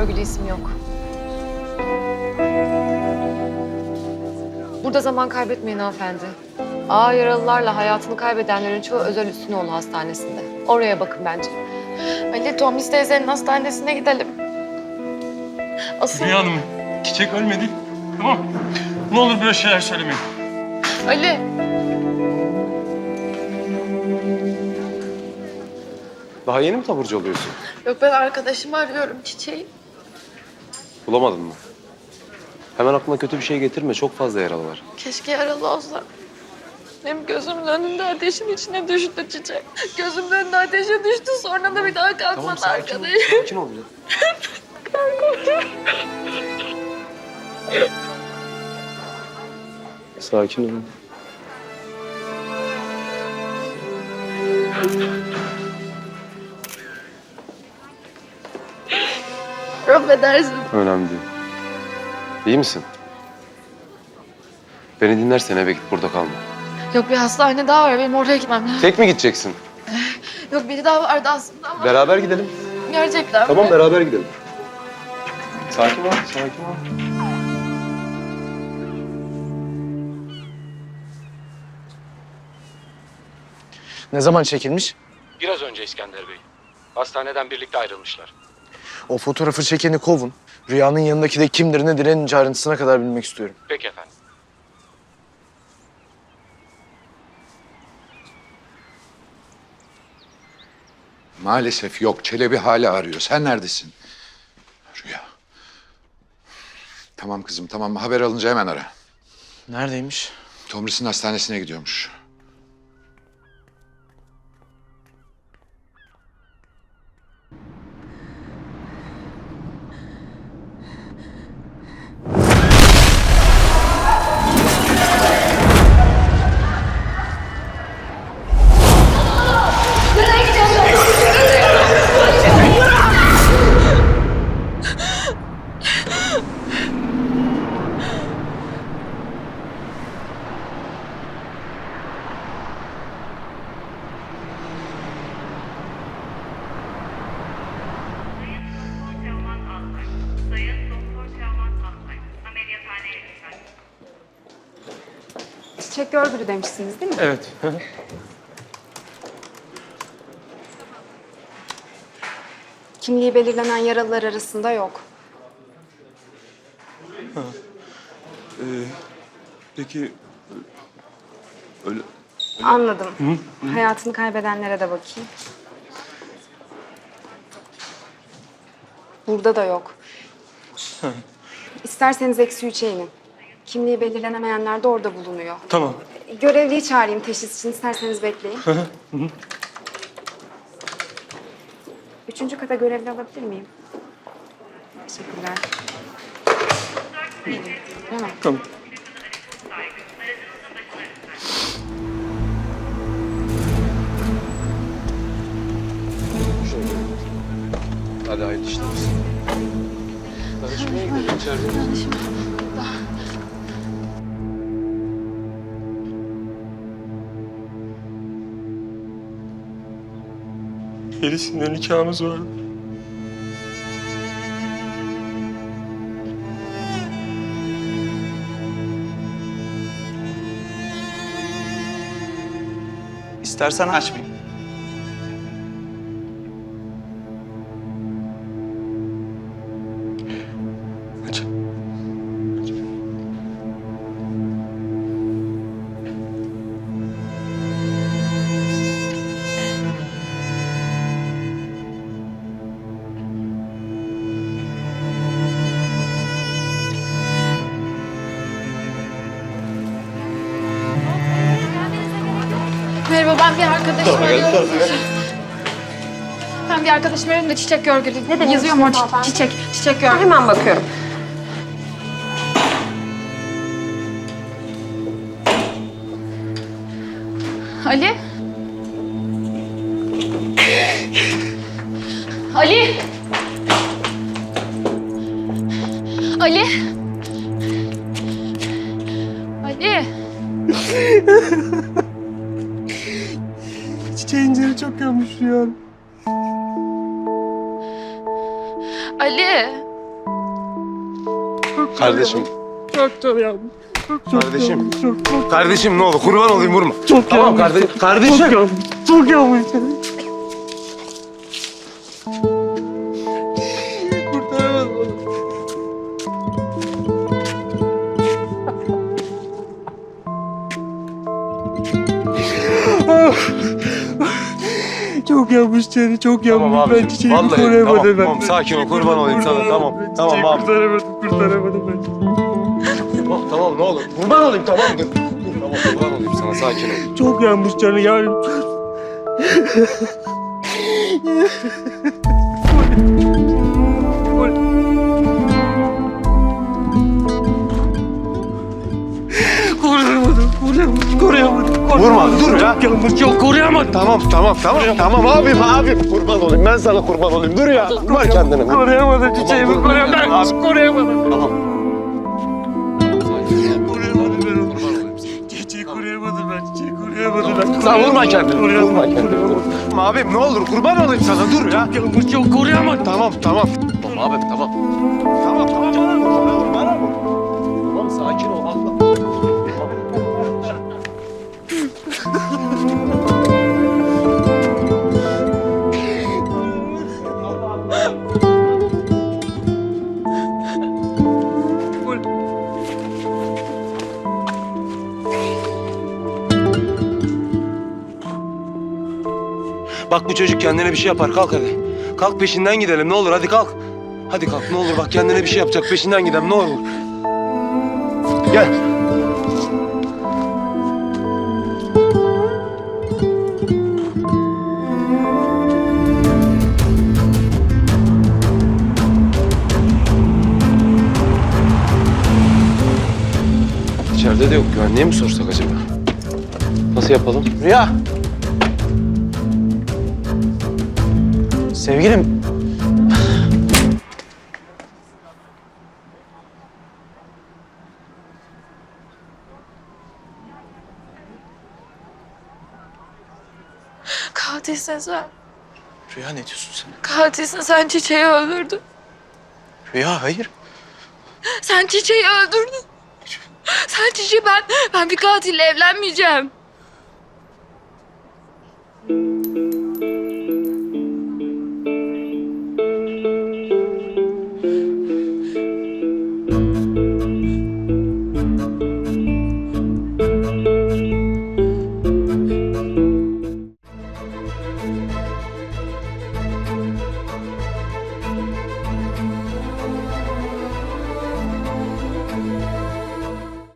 görgülü isim yok. Burada zaman kaybetmeyin hanımefendi. Ağır yaralılarla hayatını kaybedenlerin çoğu özel Üstünoğlu Hastanesi'nde. Oraya bakın bence. Ali, Tomis teyzenin hastanesine gidelim. Asıl Rüya Hanım, Çiçek ölmedi. Tamam? Ne olur böyle şeyler söylemeyin. Ali. Daha yeni mi taburcu oluyorsun? Yok ben arkadaşımı arıyorum Çiçeği. Bulamadın mı? Hemen aklına kötü bir şey getirme. Çok fazla yaralı var. Keşke yaralı olsa. Benim gözümün önünde ateşin içine düştü Çiçek. Gözümün önünde ateşe düştü sonra da bir daha kalkmadı arkadayım. Sakin ol. ya. Sakin ol. Affedersin. Önemli değil. İyi misin? Beni dinlersen eve git. Burada kalma. Yok bir hastane daha var benim oraya gitmem lazım. Tek mi gideceksin? Yok biri daha vardı aslında ama Beraber gidelim. gerçekten Tamam mi? beraber gidelim. Sakin ol, sakin ol. Ne zaman çekilmiş? Biraz önce İskender Bey. Hastaneden birlikte ayrılmışlar. O fotoğrafı çekeni kovun. Rüyanın yanındaki de kimdir nedir en ince ayrıntısına kadar bilmek istiyorum. Peki efendim. Maalesef yok. Çelebi hala arıyor. Sen neredesin? Rüya. Tamam kızım tamam. Haber alınca hemen ara. Neredeymiş? Tomris'in hastanesine gidiyormuş. Çiçek görgülü demişsiniz değil mi? Evet. Kimliği belirlenen yaralılar arasında yok. Peki öyle Anladım. Hayatını kaybedenlere de bakayım. Burada da yok. İsterseniz eksi üçe inin. Kimliği belirlenemeyenler de orada bulunuyor. tamam. Görevliyi çağırayım teşhis için. İsterseniz bekleyin. Üçüncü kata görevli alabilir miyim? Teşekkürler. Hemen. Tamam. Hadi hayırlı işler olsun. Danışmaya gidelim içeride. Feris'inle nikahımız vardı. İstersen. Aç. Ben bir arkadaşımı arıyorum. Ben bir arkadaşımı arıyorum da çiçek görgülü. Ne Yazıyor mu o çi- çiçek, çiçek görgülü. Hemen bakıyorum. Ali? Ali? Ali? Ali? çok yanlış ya. Ali. Çok Kardeşim. Çok çok yanlış. Çok, kardeşim. Yanlış, çok, çok. Kardeşim ne oldu? Kurban olayım vurma. Çok tamam, yanlış. Kardeşim. Çok yanlış. Çok yanlış. Yanmış seni, çok yanmış. Tamam ben abicim, vallahi, kurtaramadım. tamam, ben. tamam, sakin ol, kurban olayım sana, tamam, tamam abi. Kurtaramadım, kurtaramadım ben. Tamam tamam ne olur. Kurban olayım tamam dur. Dur, Tamam kurban olayım sana sakin ol. Çok yanmış canı yani. Ya. Çok yanmış, çok koruyamadım. Tamam tamam tamam tamam abim abim kurban olayım ben sana kurban olayım dur ya. Var kendine. vur. Koruyamadım çiçeğimi, Tamam, koruyamadım. Ben abi. koruyamadım. Tamam. Sen vurma kendini. Koruyamadım, Vurma kendini. Vurma. Abim ne olur kurban olayım sana dur ya. Yanmış, çok koruyamadım. Tamam tamam. Tamam abim. Tamam Bak bu çocuk kendine bir şey yapar. Kalk hadi. Kalk peşinden gidelim ne olur hadi kalk. Hadi kalk ne olur bak kendine bir şey yapacak peşinden gidelim ne olur. Gel. İçeride de yok güvenliğe mi sorsak acaba? Nasıl yapalım? Rüya. Sevgilim. Katilsin sen. Rüya ne diyorsun sen? Katilsin sen çiçeği öldürdün. Rüya hayır. Sen çiçeği öldürdün. Sen çiçeği ben, ben bir katille evlenmeyeceğim.